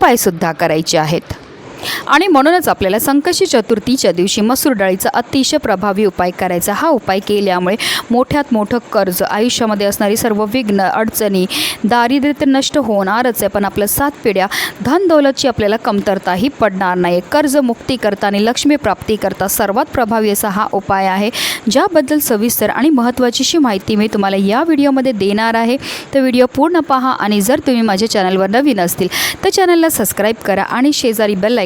उपायसुद्धा करायचे आहेत. आणि म्हणूनच आपल्याला संकशी चतुर्थीच्या दिवशी मसूर डाळीचा अतिशय प्रभावी उपाय करायचा. हा उपाय केल्यामुळे मोठ्यात मोठं कर्ज आयुष्यामध्ये असणारी सर्व विघ्न अडचणी दारिद्र्य तर नष्ट होणारच आहे. पण आपल्या सात पिढ्या धनदौलतची आपल्याला कमतरताही पडणार नाही कर्जमुक्ती करता आणि लक्ष्मी प्राप्ती करता सर्वात प्रभावी असा हा उपाय आहे. ज्याबद्दल सविस्तर आणि महत्त्वाचीशी माहिती मी तुम्हाला या व्हिडिओमध्ये देणार आहे. तर व्हिडिओ पूर्ण पहा आणि जर तुम्ही माझ्या चॅनलवर नवीन असतील तर चॅनलला सबस्क्राईब करा आणि शेजारी बेल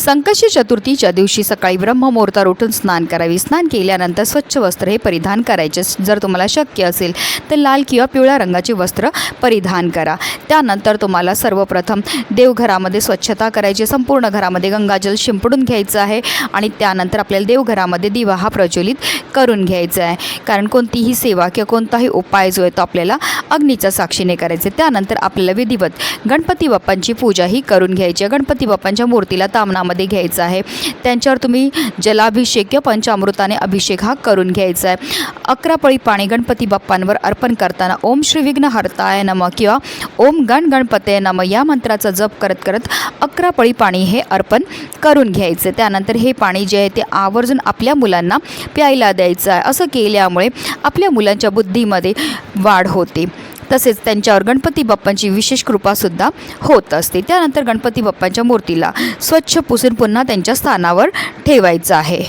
संकशी चतुर्थीच्या दिवशी सकाळी ब्रह्ममुहूर्तावर उठून स्नान करावे. स्नान केल्यानंतर स्वच्छ वस्त्र हे परिधान करायचे. जर तुम्हाला शक्य असेल तर लाल किंवा पिवळ्या रंगाचे वस्त्र परिधान करा. त्यानंतर तुम्हाला सर्वप्रथम देवघरामध्ये स्वच्छता करायची. संपूर्ण घरामध्ये गंगाजल शिंपडून घ्यायचं आहे आणि त्यानंतर आपल्याला देवघरामध्ये दिवा हा प्रज्वलित करून घ्यायचा आहे. कारण कोणतीही सेवा किंवा कोणताही उपाय जो आहे तो आपल्याला अग्नीच्या साक्षीने करायचा आहे. त्यानंतर आपल्याला विधिवत गणपती बाप्पांची पूजाही करून घ्यायची आहे. गणपती बाप्पांच्या मूर्तीला तामणामध्ये घ्यायचं आहे. त्यांच्यावर तुम्ही जलाभिषेक किंवा पंचामृताने अभिषेक हा करून घ्यायचा आहे. अकरा पळी पाणी गणपती बाप्पांवर अर्पण करताना ओम श्री विघ्न हरताय नम किंवा ओम गण गणपतय नम या मंत्राचा जप करत करत अकरा पळी पाणी हे अर्पण करून घ्यायचं. त्यानंतर हे पाणी जे आहे ते आवर्जून आपल्या मुलांना प्यायला द्यायचं आहे. असं केल्यामुळे आपल्या मुलांच्या बुद्धीमध्ये वाढ होते. तसेच त्यांच्यावर गणपती बाप्पांची विशेष कृपासुद्धा होत असते. त्यानंतर गणपती बाप्पांच्या मूर्तीला स्वच्छ पुसून पुन्हा त्यांच्या स्थानावर ठेवायचं आहे.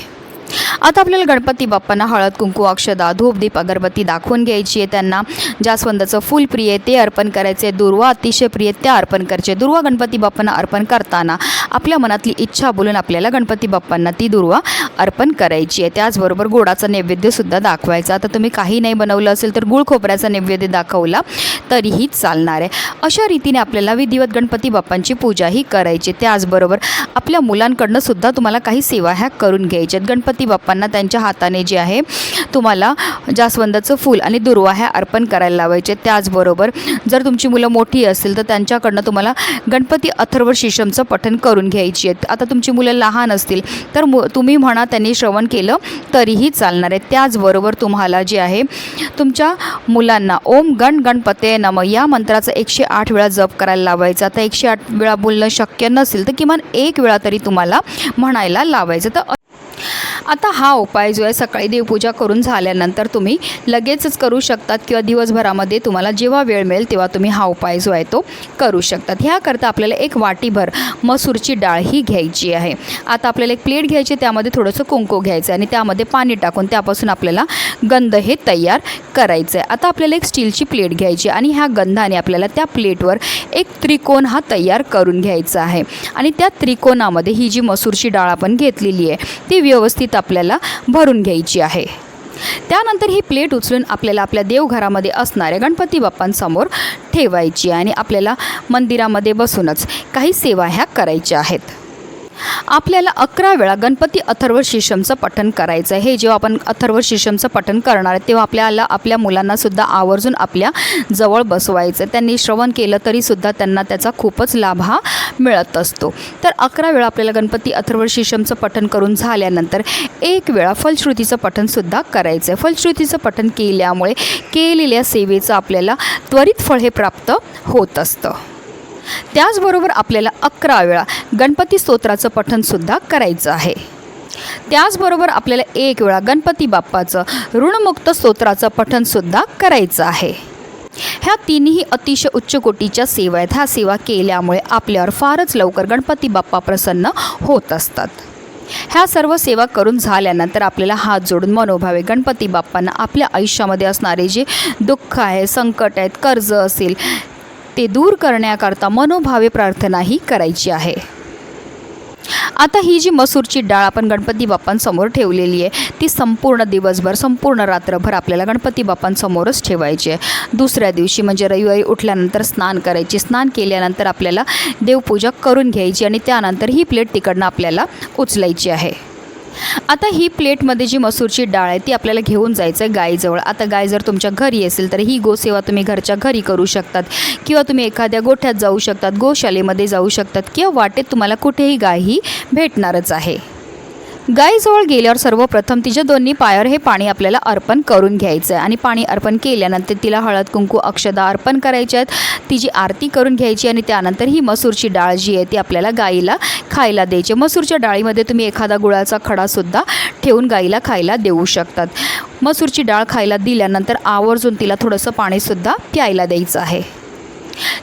आता आपल्याला गणपती बाप्पांना हळद कुंकू अक्षदा धूपदीप अगरबत्ती दाखवून घ्यायची आहे त्यांना. जास्वंदाचं फूल प्रिय आहे ते अर्पण करायचे दुर्वा अतिशय प्रिय त्या अर्पण करायचे दुर्वा गणपती बाप्पांना अर्पण करताना आपल्या मनातली इच्छा बोलून आपल्याला गणपती बाप्पांना ती दुर्वा अर्पण करायची आहे. त्याचबरोबर गोडाचा नैवेद्यसुद्धा दाखवायचा. आता तुम्ही काही नाही बनवलं असेल तर गुळ खोबऱ्याचा नैवेद्य दाखवला तरीही चालणार आहे. अशा रीतीने आपल्याला विधिवत गणपती बाप्पांची पूजाही करायची त्याचबरोबर आपल्या मुलांकडनं सुद्धा तुम्हाला काही सेवा ह्या करून घ्यायच्यात गणपती बाप्पांना त्यांच्या हाताने जे आहे तुम्हाला जास्वंदाचं फूल आणि दुर्वा ह्या अर्पण करायला लावायचे. त्याचबरोबर जर तुमची मुलं मोठी असतील तर त्यांच्याकडनं तुम्हाला गणपती अथर्व शिशमचं पठण करून घ्यायची आहेत. आता तुमची मुलं लहान असतील तर मु तुम्ही म्हणा त्यांनी श्रवण केलं तरीही चालणार आहे त्याचबरोबर तुम्हाला जे आहे तुमच्या मुलांना ओम गण गणपते नम या मंत्राचा एकशे आठ वेळा जप करायला लावायचा. आता एकशे आठ वेळा बोलणं शक्य नसेल तर किमान एक वेळा तरी तुम्हाला म्हणायला लावायचं. तर आता हा उपाय जो आहे सकाळी देवपूजा करून झाल्यानंतर तुम्ही लगेचच करू शकतात किंवा दिवसभरामध्ये तुम्हाला जेव्हा वेळ मिळेल तेव्हा तुम्ही हा उपाय जो आहे तो करू शकतात. ह्याकरता आपल्याला एक वाटीभर मसूरची डाळ ही घ्यायची आहे. आता आपल्याला एक प्लेट घ्यायची त्यामध्ये थोडंसं कुंकू घ्यायचं आहे आणि त्यामध्ये पाणी टाकून त्यापासून आपल्याला गंध हे तयार करायचं आहे. आता आपल्याला एक स्टीलची प्लेट घ्यायची आणि ह्या गंधाने आपल्याला त्या प्लेटवर एक त्रिकोण हा तयार करून घ्यायचा आहे. आणि त्या त्रिकोणामध्ये ही जी मसूरची डाळ आपण घेतलेली आहे ती व्यवस्थित आपल्याला भरून घ्यायची आहे. त्यानंतर ही प्लेट उचलून आपल्याला आपल्या देवघरामध्ये असणाऱ्या गणपती बाप्पांसमोर ठेवायची आणि आपल्याला मंदिरामध्ये बसूनच काही सेवा ह्या करायच्या आहेत. आपल्याला अकरा वेळा गणपती अथर्व शिशमचं पठण करायचं आहे. हे जेव्हा आपण अथर्व शिशमचं पठण करणार आहे तेव्हा आपल्याला आपल्या मुलांनासुद्धा आवर्जून आपल्या जवळ बसवायचं त्यांनी श्रवण केलं तरीसुद्धा त्यांना त्याचा खूपच लाभ हा मिळत असतो. तर अकरा वेळा आपल्याला गणपती अथर्व शिशमचं पठण करून झाल्यानंतर एक वेळा फलश्रुतीचं पठणसुद्धा करायचं आहे फलश्रुतीचं पठण केल्यामुळे केलेल्या सेवेचं आपल्याला त्वरित फळ हे प्राप्त होत असतं. त्याचबरोबर आपल्याला अकरा वेळा गणपती स्तोत्राचं पठणसुद्धा करायचं आहे. त्याचबरोबर आपल्याला एक वेळा गणपती बाप्पाचं ऋणमुक्त स्तोत्राचं पठणसुद्धा करायचं आहे. ह्या तिन्ही अतिशय उच्च कोटीच्या सेवा आहेत. ह्या सेवा केल्यामुळे आपल्यावर फारच लवकर गणपती बाप्पा प्रसन्न होत असतात. ह्या सर्व सेवा करून झाल्यानंतर आपल्याला हात जोडून मनोभावे गणपती बाप्पांना आपल्या आयुष्यामध्ये असणारे जे दुःख आहे संकट आहेत कर्ज असेल ते दूर करण्याकरता मनोभावे प्रार्थनाही करायची आहे. आता ही जी मसूरची डाळ आपण गणपती बाप्पांसमोर ठेवलेली आहे ती संपूर्ण दिवसभर संपूर्ण रात्रभर आपल्याला गणपती बाप्पांसमोरच ठेवायची आहे. दुसऱ्या दिवशी म्हणजे रविवारी उठल्यानंतर स्नान करायची. स्नान केल्यानंतर आपल्याला देवपूजा करून घ्यायची आणि त्यानंतर ही प्लेट तिकडनं आपल्याला उचलायची आहे. आता ही प्लेटमध्ये जी मसूरची डाळ आहे ती आपल्याला घेऊन जायचं आहे गाईजवळ. आता गाय जर तुमच्या घरी असेल तर ही गोसेवा तुम्ही घरच्या घरी करू शकतात. किंवा तुम्ही एखाद्या गोठ्यात जाऊ शकतात गोशालेमध्ये जाऊ शकतात किंवा वाटेत तुम्हाला कुठेही गाय ही भेटणारच आहे. गायीजवळ गेल्यावर सर्वप्रथम तिच्या दोन्ही पायावर हे पाणी आपल्याला अर्पण करून घ्यायचं आहे आणि पाणी अर्पण केल्यानंतर तिला हळद कुंकू अक्षदा अर्पण करायच्या आहेत. तिची आरती करून घ्यायची आणि त्यानंतर ही मसूरची डाळ जी आहे ती आपल्याला गाईला खायला द्यायची. मसूरच्या डाळीमध्ये तुम्ही एखादा गुळाचा खडासुद्धा ठेवून गाईला खायला देऊ शकतात. मसूरची डाळ खायला दिल्यानंतर आवर्जून तिला थोडंसं पाणीसुद्धा प्यायला द्यायचं आहे.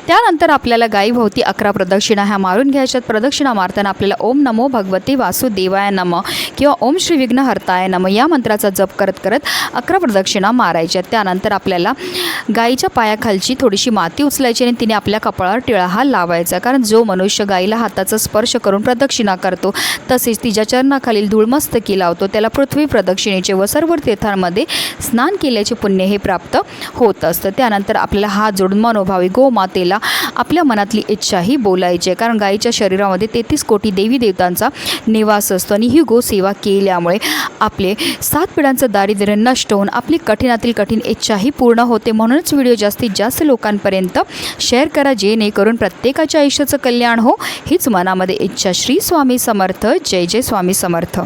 त्यानंतर आपल्याला गायीभोवती अकरा प्रदक्षिणा ह्या मारून घ्यायच्यात. प्रदक्षिणा मारताना आपल्याला ओम नमो भगवती वासुदेवाय नम किंवा ओम श्री विघ्नहर्ताय नम या मंत्राचा जप करत करत अकरा प्रदक्षिणा मारायच्या त्यानंतर आपल्याला गाईच्या पायाखालची थोडीशी माती उचलायची आणि तिने आपल्या कपाळावर टिळा हा लावायचा. कारण जो मनुष्य गाईला हाताचा स्पर्श करून प्रदक्षिणा करतो तसेच तिच्या चरणाखालील धूळमस्तकी लावतो. त्याला पृथ्वी प्रदक्षिणेचे व सर्व तीर्थांमध्ये स्नान केल्याचे पुण्य हे प्राप्त होत असतं. त्यानंतर आपल्याला हात जोडून मनोभावी गोमातेला आपल्या मनातली इच्छाही बोलायची आहे. कारण गाईच्या शरीरामध्ये तेहतीस कोटी देवी देवतांचा निवास असतो आणि ही गोसेवा केल्यामुळे आपले सात पिढ्यांचं दारिद्र्य नष्ट होऊन आपली कठीणातील कठीण इच्छाही पूर्ण होते. म्हणूनच व्हिडिओ जास्तीत जास्त लोकांपर्यंत शेअर करा जेणेकरून प्रत्येकाच्या आयुष्याचं कल्याण हो. हीच मनामध्ये इच्छा. श्री स्वामी समर्थ. जय जय स्वामी समर्थ.